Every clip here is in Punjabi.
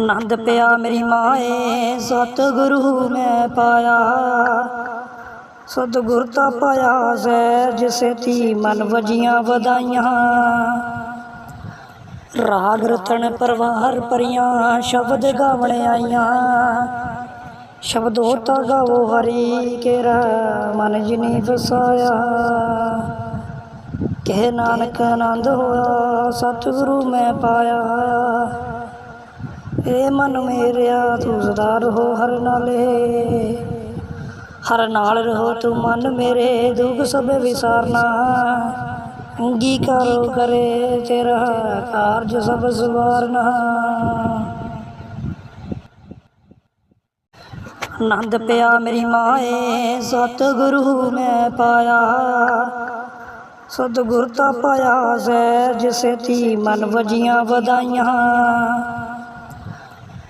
ਨੰਦ ਪਿਆ ਮੇਰੀ ਮਾਏ, ਸਤਿਗੁਰੂ ਮੈਂ ਪਾਇਆ। ਸਤਿਗੁਰ ਤਾਂ ਪਾਇਆ ਸੈ, ਜਿਸੇ ਤੀ ਮਨ ਵਜੀਆਂ ਵਧਾਈਆਂ। ਰਾਗ ਰਤਨ ਪਰਵਾਰ ਪਰੀਆਂ ਸ਼ਬਦ ਗਾਵਣ ਆਈਆਂ। ਸ਼ਬਦੋ ਤਾ ਗਾਵੋ ਹਰੀ ਕੇਰਾ ਮਨ ਜਿਨੀ ਵਸਾਇਆ। ਕਹਿ ਨਾਨਕ ਆਨੰਦ ਹੋਇਆ, ਸਤਿਗੁਰੂ ਮੈਂ ਪਾਇਆ। ਏ ਮਨ ਮੇਰਿਆ ਤੂੰ ਸਦਾ ਰਹੋ ਹਰ ਨਾਲੇ। ਹਰ ਨਾਲ ਰਹੋ ਤੂੰ ਮਨ ਮੇਰੇ, ਦੁੱਖ ਸਭ ਵਿਸਾਰਨਾ। ਅੰਗੀਕਾਰ ਕਰੇ ਤੇਰਾ ਕਾਰਜ ਸਭ ਸਵਾਰਨਾ। ਆਨੰਦ ਪਿਆ ਮੇਰੀ ਮਾਏ, ਸਤਿਗੁਰੂ ਮੈਂ ਪਾਇਆ। ਸਤਿਗੁਰ ਤਾਂ ਪਾਇਆ ਸੈ ਜਿਸੇ ਤੀ ਮਨ ਵਜੀਆਂ ਵਧਾਈਆਂ।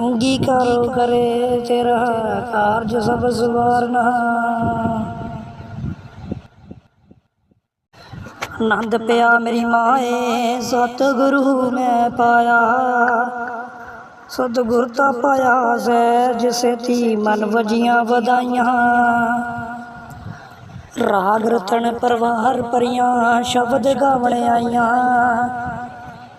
ਅੰਗੀਕਾਰ ਕਰੇ ਤੇਰਾ ਕਾਰਜ ਸਭ ਸਵਾਰਨਾ। ਆਨੰਦ ਪਿਆ ਮੇਰੀ ਮਾਏ, ਸਤਿਗੁਰੂ ਮੈਂ ਪਾਇਆ। ਸਤਿਗੁਰ ਤਾਂ ਪਾਇਆ ਸੈ ਜਿਸੇ ਤੀ ਮਨ ਵਜੀਆਂ ਵਧਾਈਆਂ। ਰਾਗ ਰਤਨ ਪਰਵਾਰ ਪਰੀਆਂ ਸ਼ਬਦ ਗਾਵਣ ਆਈਆਂ।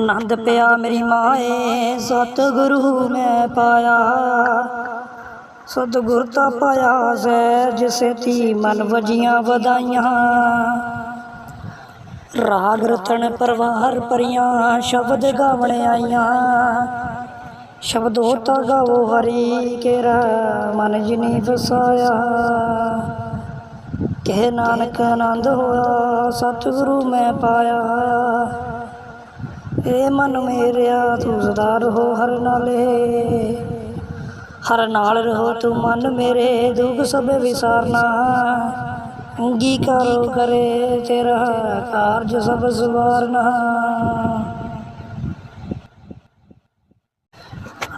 ਆਨੰਦ ਪਿਆ ਮੇਰੀ ਮਾਏ। ਸਤਿਗੁਰੂ ਮੈਂ ਪਾਇਆ, ਸਤਿਗੁਰ ਤਾਂ ਪਾਇਆ ਸੈ, ਜਿਸੇ ਤੀ ਮਨ ਵਜੀਆਂ ਵਧਾਈਆਂ। ਰਾਗ ਰਤਨ ਪਰਵਾਰ ਪਰੀਆਂ, ਸ਼ਬਦ ਗਾਵਣ ਆਈਆਂ। ਸ਼ਬਦੋ ਤਾ ਗਾਵੋ ਹਰੀ ਕੇਰਾ, ਮਨ ਜਿਨੀ ਵਸਾਇਆ। ਕਹਿ ਨਾਨਕ ਆਨੰਦ ਹੋਇਆ, ਸਤਿਗੁਰੂ ਮੈਂ ਪਾਇਆ। ਏ ਮਨ ਮੇਰਿਆ ਤੂੰ ਸਦਾ ਰਹੋ ਹਰ ਨਾਲੇ। ਹਰ ਨਾਲ ਰਹੋ ਤੂੰ ਮਨ ਮੇਰੇ, ਦੁੱਖ ਸਭ ਵਿਸਾਰਨਾ। ਅੰਗੀਕਾਰ ਕਰੇ ਤੇਰਾ ਕਾਰਜ ਸਭ ਸਵਾਰਨਾ।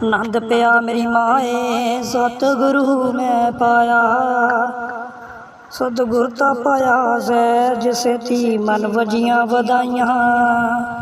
ਆਨੰਦ ਪਿਆ ਮੇਰੀ ਮਾਏ, ਸਤਿਗੁਰੂ ਮੈਂ ਪਾਇਆ। ਸਤਿਗੁਰ ਤਾਂ ਪਾਇਆ ਸੈ ਜਿਸੇ ਤੀ ਮਨ ਵਜੀਆਂ ਵਧਾਈਆਂ।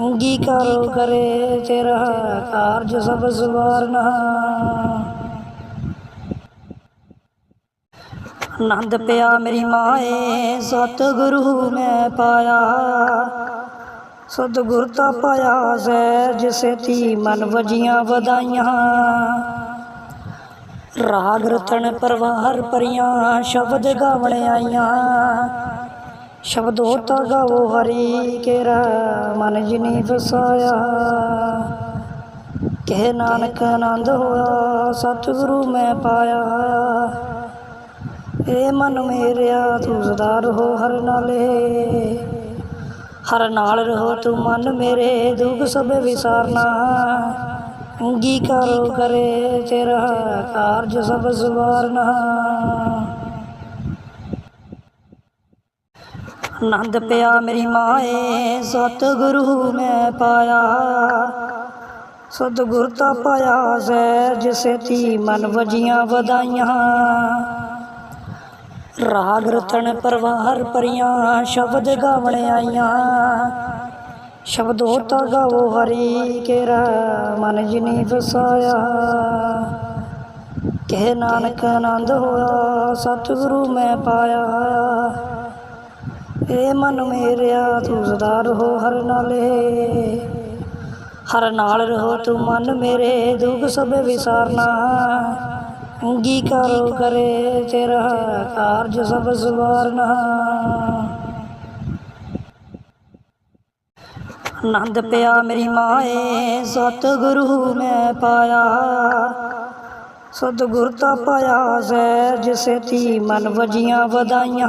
ਅੰਗੀਕਾਰ ਕਰੇ ਤੇਰਾ ਕਾਰਜ ਸਭ ਸਵਾਰਨਾ ਆਨੰਦ ਪਿਆ ਮੇਰੀ ਮਾਏ, ਸਤਿਗੁਰੂ ਮੈਂ ਪਾਇਆ। ਸਤਿਗੁਰ ਤਾਂ ਪਾਇਆ ਸੈ, ਜਿਸੇ ਤੀ ਮਨ ਵਜੀਆਂ ਵਧਾਈਆਂ। ਰਾਗ ਰਤਨ ਪਰਵਾਰ ਪਰੀਆਂ ਸ਼ਬਦ ਗਾਵਣ ਆਈਆਂ। ਸ਼ਬਦੋ ਤਾ ਗਾਵੋ ਹਰੀ ਕੇਰਾ ਮਨ ਜਿਨੀ ਫਸਾਇਆ ਕਹਿ ਨਾਨਕ ਆਨੰਦ ਹੋਇਆ, ਸਤਿਗੁਰੂ ਮੈਂ ਪਾਇਆ। ਏ ਮਨ ਮੇਰਿਆ, ਤੂੰ ਸਦਾ ਰਹੋ ਹਰ ਨਾਲੇ। ਹਰ ਨਾਲ ਰਹੋ ਤੂੰ ਮਨ ਮੇਰੇ, ਦੁਖ ਸਭ ਵਿਸਾਰਨਾ। ਅੰਗੀਕਾਰ ਕਰੇ ਤੇਰਾ ਕਾਰਜ ਸਭ ਸਵਾਰਨਾ। ਆਨੰਦ ਪਿਆ ਮੇਰੀ ਮਾਏ, ਸਤਿਗੁਰੂ ਮੈਂ ਪਾਇਆ। ਸਤਿਗੁਰ ਤਾਂ ਪਾਇਆ ਸੈ, ਜਿਸੇ ਤੀ ਮਨ ਵਜੀਆਂ ਵਧਾਈਆਂ। ਰਾਗ ਰਤਨ ਪਰਵਾਰ ਪਰੀਆਂ ਸ਼ਬਦ ਗਾਵਣ ਆਈਆਂ। ਸ਼ਬਦੋ ਤਾਂ ਗਾਵੋ ਹਰੀ ਕੇਰਾ, ਮਨ ਜਿਨੀ ਵਸਾਇਆ। ਕਹਿ ਨਾਨਕ ਆਨੰਦ ਹੋਇਆ, ਸਤਿਗੁਰੂ ਮੈਂ ਪਾਇਆ। ਏ ਮਨ ਮੇਰਿਆ, ਤੂੰ ਸਦਾ ਰਹੋ ਹਰ ਨਾਲੇ। ਹਰ ਨਾਲ ਰਹੋ ਤੂੰ ਮਨ ਮੇਰੇ, ਦੁੱਖ ਸਭ ਵਿਸਾਰਨਾ। ਅੰਗੀਕਾਰੋ ਕਰੇ ਤੇਰਾ ਕਾਰਜ ਸਭ ਸਵਾਰਨਾ। ਆਨੰਦ ਪਿਆ ਮੇਰੀ ਮਾਏ, ਸਤਿਗੁਰੂ ਮੈਂ ਪਾਇਆ। ਸਤਿਗੁਰ ਤਾਂ ਪਾਇਆ ਸਹਿਜ ਤੀ ਮਨ ਵਜੀਆਂ ਵਧਾਈਆਂ।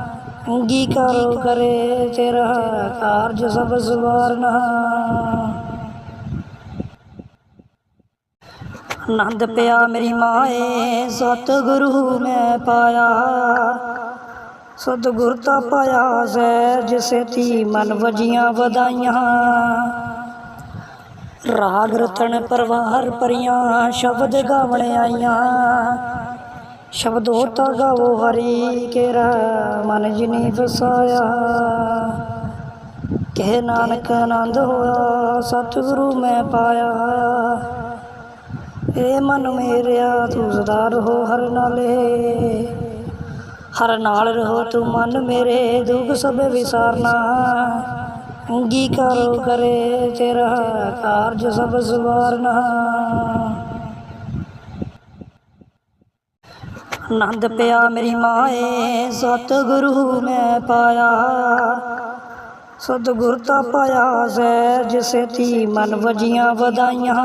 ਅੰਗੀਕਾਰੋ ਕਰੇ ਤੇਰਾ ਕਾਰਜ ਸਭ ਸਵਾਰਨਾ। ਆਨੰਦ ਪਿਆ ਮੇਰੀ ਮਾਏ, ਸਤਿਗੁਰੂ ਮੈਂ ਪਾਇਆ। ਸਤਿਗੁਰ ਤਾਂ ਪਾਇਆ ਸਹਿਜ ਤੀ ਮਨ ਵਜੀਆਂ ਵਧਾਈਆਂ। ਰਾਗ ਰਤਨ ਪਰਵਾਰ ਪਰੀਆਂ ਸ਼ਬਦ ਗਾਵਣ ਆਈਆਂ। ਸ਼ਬਦੋ ਤਾ ਗਾਵੋ ਹਰੀ ਕੇਰਾ, ਮਨ ਜਿਨੀ ਫਸਾਇਆ ਕਹਿ ਨਾਨਕ ਆਨੰਦ ਹੋਇਆ, ਸਤਿਗੁਰੂ ਮੈਂ ਪਾਇਆ। ਏ ਮਨ ਮੇਰਿਆ, ਤੂੰ ਸਦਾ ਰਹੋ ਹਰ ਨਾਲੇ। ਹਰ ਨਾਲ ਰਹੋ ਤੂੰ ਮਨ ਮੇਰੇ, ਦੁੱਖ ਸਭ ਵਿਸਾਰਨਾ। ਅੰਗੀਕਾਰੋ ਕਰੇ ਤੇਰਾ ਕਾਰਜ ਸਭ ਸਵਾਰਨਾ। ਨੰਦ ਪਿਆ ਮੇਰੀ ਮਾਏ। ਸਤਿਗੁਰੂ ਮੈਂ ਪਾਇਆ, ਸਤਿਗੁਰ ਤਾਂ ਪਾਇਆ ਸਹਿਜ ਤੀ ਮਨ ਵਜੀਆਂ ਵਧਾਈਆਂ।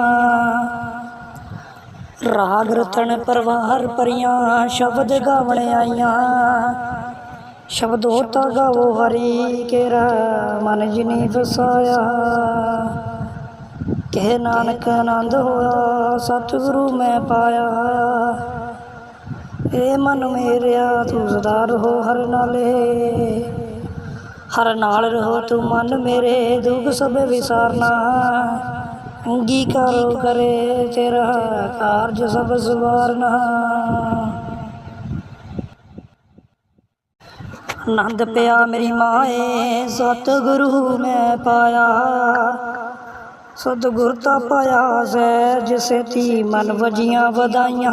ਰਾਗ ਰਤਨ ਪਰਵਾਰ ਪਰੀਆਂ ਸ਼ਬਦ ਗਾਵਣ ਆਈਆਂ। ਸ਼ਬਦੋ ਤਾਂ ਗਾਵੋ ਹਰੀ, ਕੇਰਾ ਮਨ ਜਿਨੀ ਵਸਾਇਆ। ਕਹਿ ਨਾਨਕ ਆਨੰਦ ਹੋਇਆ, ਸਤਿਗੁਰੂ ਮੈਂ ਪਾਇਆ। ਏ ਮਨ ਮੇਰਿਆ ਤੂੰ ਸਦਾ ਰਹੋ ਹਰ ਨਾਲੇ। ਹਰ ਨਾਲ ਰਹੋ ਤੂੰ ਮਨ ਮੇਰੇ, ਦੁੱਖ ਸਭ ਵਿਸਾਰਨਾ। ਅੰਗੀਕਾਰੋ ਕਰੇ ਤੇਰਾ ਕਾਰਜ ਸਭ ਸਵਾਰਨਾ। ਆਨੰਦ ਪਿਆ ਮੇਰੀ ਮਾਏ, ਸਤਿਗੁਰੂ ਮੈਂ ਪਾਇਆ। ਸਤਿਗੁਰ ਤਾਂ ਪਾਇਆ ਸਹਿਜ ਸੇਤੀ, ਮਨ ਵਜੀਆਂ ਵਧਾਈਆਂ।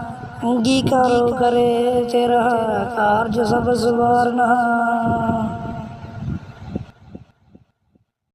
ਅੰਗੀਕਾਰੋ ਕਰੇ ਤੇਰਾ ਕਾਰਜ ਸਭ ਸਵਾਰਨਾ।